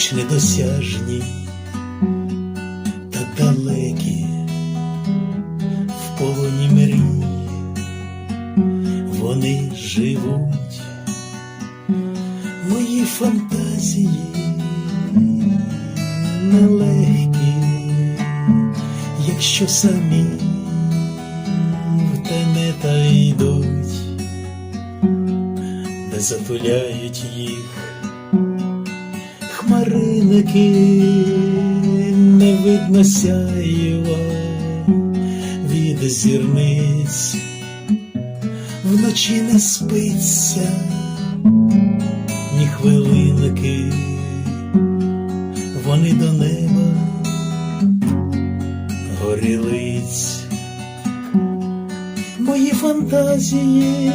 хоч недосяжні, так далекі в полоні мрії, вони живуть, мої фантазії нелегкі, якщо самі в тенета йдуть, де затуляють їх хмариники, не видно сяєва від зірниць, вночі не спиться ні хвилинки, вони до неба горілиць. Мої фантазії